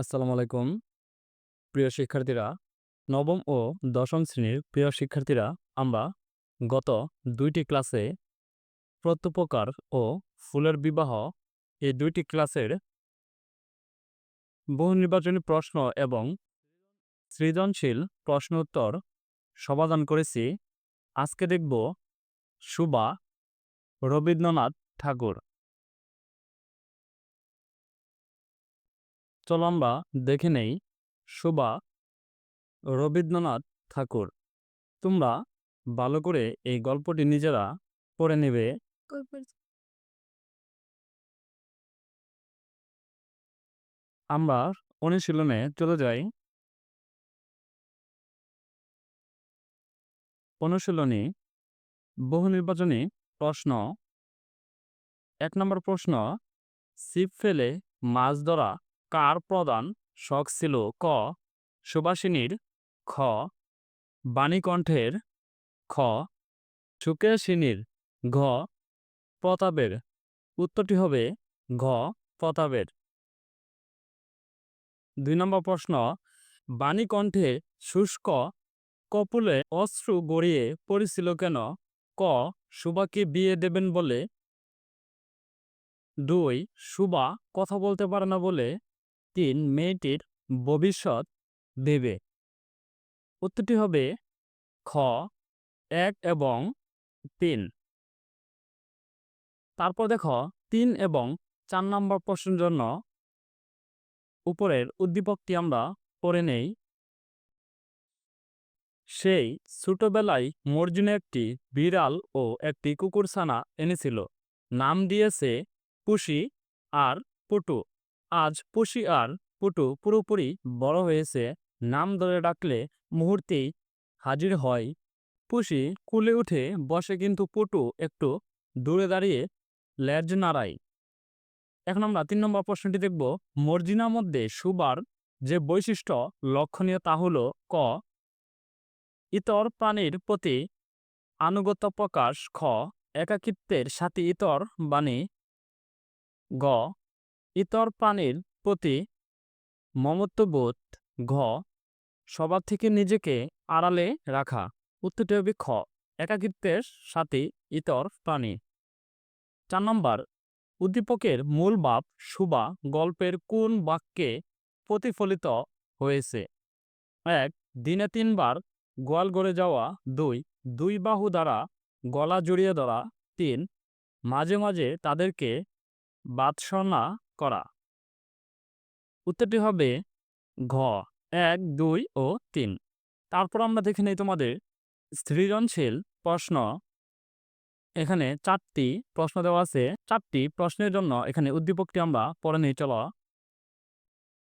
আসসালামু আলাইকুম। প্রিয় শিক্ষার্থীরা, নবম ও দশম শ্রেণির প্রিয় শিক্ষার্থীরা, আমরা গত দুইটি ক্লাসে প্রত্যুপকার ও ফুলের বিবাহ, এই দুইটি ক্লাসের বহু নির্বাচনী প্রশ্ন এবং সৃজনশীল প্রশ্ন উত্তর সমাধান করেছি। আজকে দেখব সুবা রবীন্দ্রনাথ ঠাকুর। চলো আমরা দেখে নেই সুবা রবীন্দ্রনাথ ঠাকুর। তোমরা ভালো করে এই গল্পটি নিজেরা পড়ে নেবে। আমরা অনুশীলনে চলে যাই। অনুশীলনী বহু নির্বাচনী প্রশ্ন। এক নম্বর প্রশ্ন ছিপ ফেলে মাছ ধরা কার প্রধান শখ ছিল ক? সুবাসিনীর খ। বাণীকণ্ঠের খ। সুকেশিনীর ঘ। প্রতাপের। উত্তরটি হবে ঘ, প্রতাপের। দুই নম্বর প্রশ্ন। বাণীকণ্ঠে শুষ্ক কপুলে অশ্রু গড়িয়ে পড়েছিল কেন? ক সুবাকে বিয়ে দেবেন বলে। দুই সুবা কথা বলতে পারে না বলে তিন মেয়েটির ভবিষ্যৎ দেবে। উত্তরটি হবে খ, এক এবং তিন। তারপর দেখো, তিন এবং চার নম্বর প্রশ্নের জন্য উপরের উদ্দীপকটি আমরা পড়ে নেই। সেই ছোটবেলায় মর্জুনে একটি বিড়াল ও একটি কুকুরছানা এনেছিল। নাম দিয়েছে পুষি আর পুটু। আজ পুষি আর পুটু পুরোপুরি বড় হয়েছে, নাম ধরে ডাকলে মুহূর্তেই হাজির হয়। পুষি কুলে উঠে বসে কিন্তু পুটু একটু দূরে দাঁড়িয়ে লেজ নাড়ায়। এখন আমরা তিন নম্বর প্রশ্নটি দেখব। মর্জিনার মধ্যে সুবার যে বৈশিষ্ট্য লক্ষণীয় তা হল ক, ইতর প্রাণীর প্রতি আনুগত্য প্রকাশ, খ, একাকিত্বের সাথে ইতর বাণী, গ ইতর প্রাণীর প্রতি মমত্ববোধ ঘ, সবার থেকে নিজেকে আড়ালে রাখা। উত্তরটি হবে খ, একাকিত্বের সাথে ইতর প্রাণী। চার নম্বর, উদ্দীপকের মূল বাপ সুবা গল্পের কোন বাক্যে প্রতিফলিত হয়েছে? এক, দিনে তিনবার গোয়াল গড়ে যাওয়া। দুই দুই বাহু দ্বারা গলা জড়িয়ে ধরা। তিন, মাঝে মাঝে তাদেরকে বাৎসনা করা। উত্তরটি হবে ঘ, এক, দুই ও তিন। তারপর আমরা দেখে নেই তোমাদের সৃজনশীল প্রশ্ন। এখানে চারটি প্রশ্ন দেওয়া আছে। চারটি প্রশ্নের জন্য এখানে উদ্দীপকটি আমরা পড়ে নিই, চলো।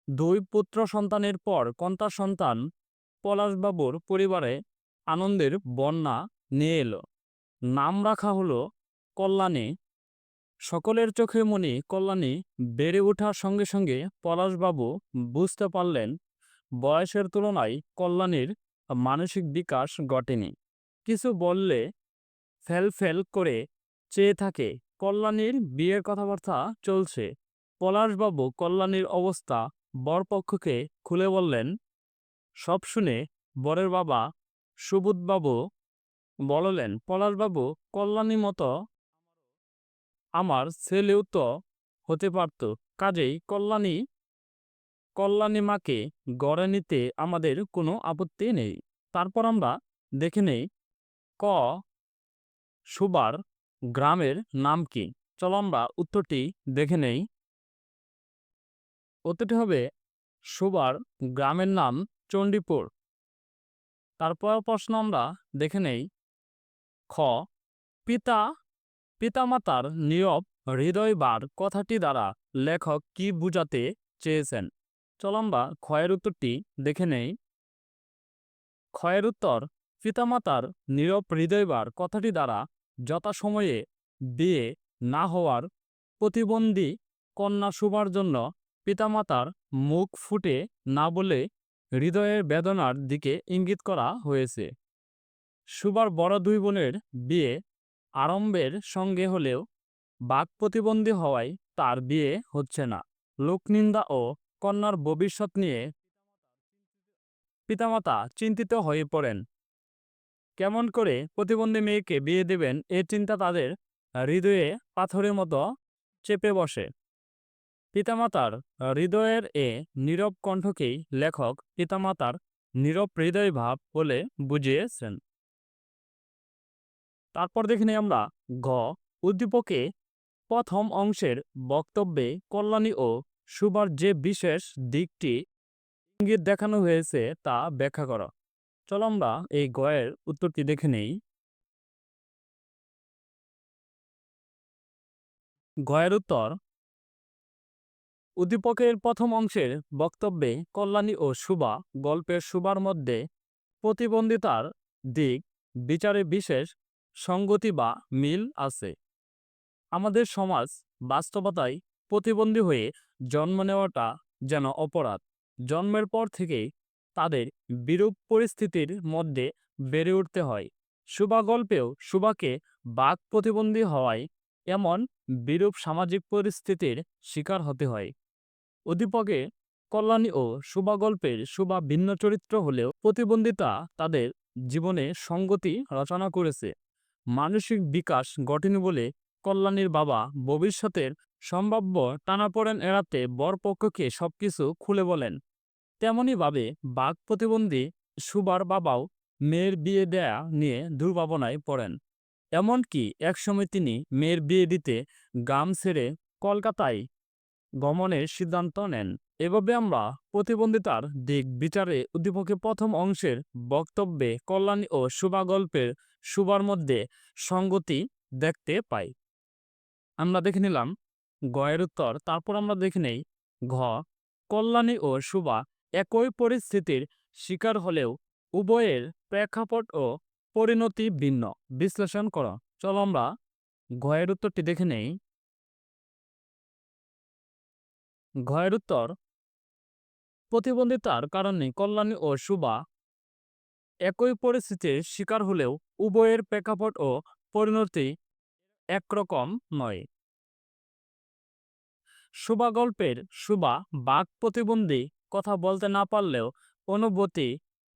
দুই পুত্র সন্তানের পর কন্তা সন্তান পলাশবাবুর পরিবারে আনন্দের বন্যা নিয়ে এলো? নাম রাখা হলো কল্যাণী। সকলের চোখে মনি কল্যাণী বেড়ে ওঠার সঙ্গে সঙ্গে পলাশবাবু বুঝতে পারলেন, বয়সের তুলনায় কল্যাণীর মানসিক বিকাশ ঘটেনি। কিছু বললে ফেল ফেল করে চেয়ে থাকে, কল্যাণীর বিয়ের কথাবার্তা চলছে। পলাশবাবু কল্যাণীর অবস্থা বরপক্ষকে খুলে বললেন, সব শুনে বরের বাবা সুবোধবাবু বললেন, পলাশবাবু কল্যাণী মতো আমার ছেলেও তো হতে পারত। কাজেই কল্যাণী কল্যাণী মাকে গড়ে নিতে আমাদের কোনো আপত্তি নেই। তারপর আমরা দেখে নেই ক সুবার গ্রামের নাম কি। চলো আমরা উত্তরটি দেখে নেই। উত্তরটি হবে সুবার গ্রামের নাম চণ্ডীপুর। তারপর প্রশ্ন আমরা দেখে নেই খ, পিতা পিতামাতার নীরব হৃদয়বার কথাটি দ্বারা লেখক কি বুঝাতে চেয়েছেন? চলম্বা ক্ষয়ের উত্তরটি দেখে নেই। ক্ষয়ের উত্তর, পিতামাতার নীরব হৃদয়বার কথাটি দ্বারা যথাসময়ে বিয়ে না হওয়ার প্রতিবন্ধী কন্যা শুভার জন্য পিতামাতার মুখ ফুটে না বলে হৃদয়ের বেদনার দিকে ইঙ্গিত করা হয়েছে। সুবার বড় দুই বোনের বিয়ে আরম্ভের সঙ্গে হলেও বাক প্রতিবন্ধী হওয়ায় তার বিয়ে হচ্ছে না। লোকনিন্দা ও কন্যার ভবিষ্যৎ নিয়ে পিতামাতা চিন্তিত হয়ে পড়েন। কেমন করে প্রতিবন্ধী মেয়েকে বিয়ে দেবেন এ চিন্তা তাদের হৃদয়ে পাথরের মতো চেপে বসে। পিতামাতার হৃদয়ের এ নীরব কণ্ঠকেই লেখক পিতামাতার নীরব হৃদয় ভাব বলে বুঝিয়েছেন। তারপর দেখে নিই আমরা ঘ, উদ্দীপকে প্রথম অংশের বক্তব্যে কল্যাণী ও সুবার যে বিশেষ দিকটি ইঙ্গিত দেখানো হয়েছে তা ব্যাখ্যা করো। চলো আমরা এই গয়ের উত্তরটি দেখে নেই। গয়ের উত্তর, উদ্দীপকের প্রথম অংশের বক্তব্যে কল্যাণী ও সুবা গল্পের সুবার মধ্যে প্রতিবন্ধিতার দিক, বিচারে বিশেষ সঙ্গতি বা মিল আছে। আমাদের সমাজ বাস্তবতায় প্রতিবন্ধী হয়ে জন্ম নেওয়াটা যেন অপরাধ। জন্মের পর থেকেই তাদের বিরূপ পরিস্থিতির মধ্যে বেড়ে উঠতে হয়। সুবা গল্পেও সুবাকে বাক প্রতিবন্ধী হওয়ায় এমন বিরূপ সামাজিক পরিস্থিতির শিকার হতে হয়। উদ্দীপকে কল্যাণী ও সুবা গল্পের সুবা ভিন্ন চরিত্র হলেও প্রতিবন্ধিতা তাদের জীবনে সঙ্গতি রচনা করেছে। মানসিক বিকাশ ঘটেনি বলে কল্যাণীর বাবা ভবিষ্যতের সম্ভাব্য টানাপোড়েন এড়াতে বরপক্ষকে সবকিছু খুলে বলেন। তেমনইভাবে বাঘ প্রতিবন্ধী সুবার বাবাও মেয়ের বিয়ে দেয়া নিয়ে দুর্ভাবনায় পড়েন। এমনকি একসময় তিনি মেয়ের বিয়ে দিতে গ্রাম ছেড়ে কলকাতায় গমনের সিদ্ধান্ত নেন। এভাবে আমরা প্রতিবন্ধিতার দিক বিচারে উদ্দীপকে প্রথম অংশের বক্তব্যে কল্যাণী ও সুবা গল্পের সুবার মধ্যে সঙ্গতি দেখতে পাই। আমরা দেখে নিলাম গয়ের উত্তর, তারপর আমরা দেখে নেই ঘ, কল্যাণী ও সুবা একই পরিস্থিতির শিকার হলেও উভয়ের প্রেক্ষাপট ও পরিণতি ভিন্ন। বিশ্লেষণ করো। চলো আমরা ঘয়ের উত্তরটি দেখে নেই। ঘয়ের উত্তর প্রতিবন্ধিতার কারণে কল্যাণী ও সুবা একই পরিস্থিতির শিকার হলেও উভয়ের প্রেক্ষাপট ও পরিণতি একরকম নয়। সুবা গল্পের সুবা বাক প্রতিবন্ধী কথা বলতে না পারলেও অনুভূতি,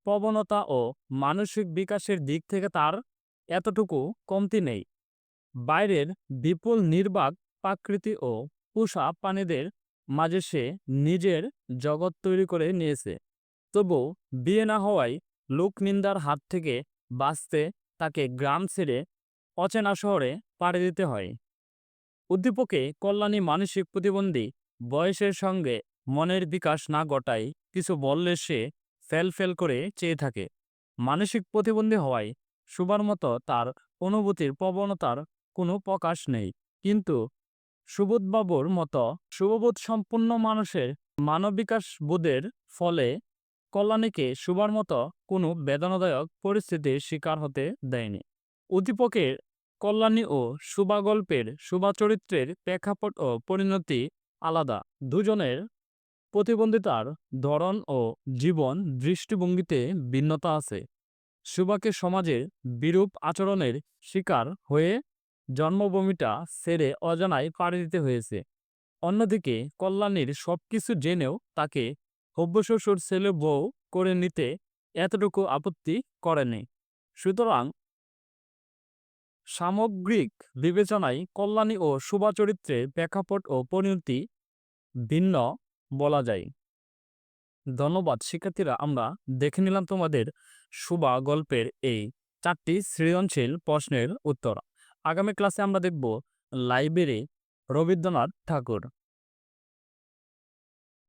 প্রবণতা ও মানসিক বিকাশের দিক থেকে তার এতটুকু কমতি নেই। বাইরের বিপুল নির্বাক প্রাকৃতি ও পুষা প্রাণীদের মাঝে সে নিজের জগৎ তৈরি করে নিয়েছে। তবু বিয়ে না হওয়ায় লোকনিন্দার হাত থেকে বাঁচতে তাকে গ্রাম ছেড়ে অচেনা শহরে পাড়ি দিতে হয়। উদ্দীপকে কল্যাণী মানসিক প্রতিবন্ধী বয়সের সঙ্গে মনের বিকাশ না ঘটায় কিছু বললে সে ফেল ফেল করে চেয়ে থাকে। মানসিক প্রতিবন্ধী হওয়ায় সুবার মতো তার অনুভূতির প্রবণতার কোনো প্রকাশ নেই। কিন্তু সুবোধবাবুর মতো শুভবোধ সম্পূর্ণ মানুষের মানবিকাশ বোধের ফলে কল্যাণীকে সুবার মতো কোনো বেদনাদায়ক পরিস্থিতির শিকার হতে দেয়নি। উদ্দীপকের কল্যাণী ও সুবা গল্পের সুবা চরিত্রের প্রেক্ষাপট ও পরিণতি আলাদা। দুজনের প্রতিবন্ধিতার ধরন ও জীবন দৃষ্টিভঙ্গিতে ভিন্নতা আছে। সুবাকে সমাজের বিরূপ আচরণের শিকার হয়ে জন্মভূমিটা ছেড়ে অজানায় পাড়ি দিতে হয়েছে। অন্যদিকে, কল্যাণীর সবকিছু জেনেও তাকে হব্যশ্বশুর ছেলে বউ করে নিতে এতটুকু আপত্তি করেনি। সুতরাং সামগ্রিক বিবেচনায় কল্যাণী ও শুভা চরিত্রে প্রেক্ষাপট ও পরিণতি ভিন্ন বলা যায়। ধন্যবাদ, শিক্ষার্থীরা, আমরা দেখে নিলাম তোমাদের শুভা গল্পের এই চারটি সৃজনশীল প্রশ্নের উত্তর। আগামী ক্লাসে আমরা দেখব লাইব্রেরি রবীন্দ্রনাথ ঠাকুর।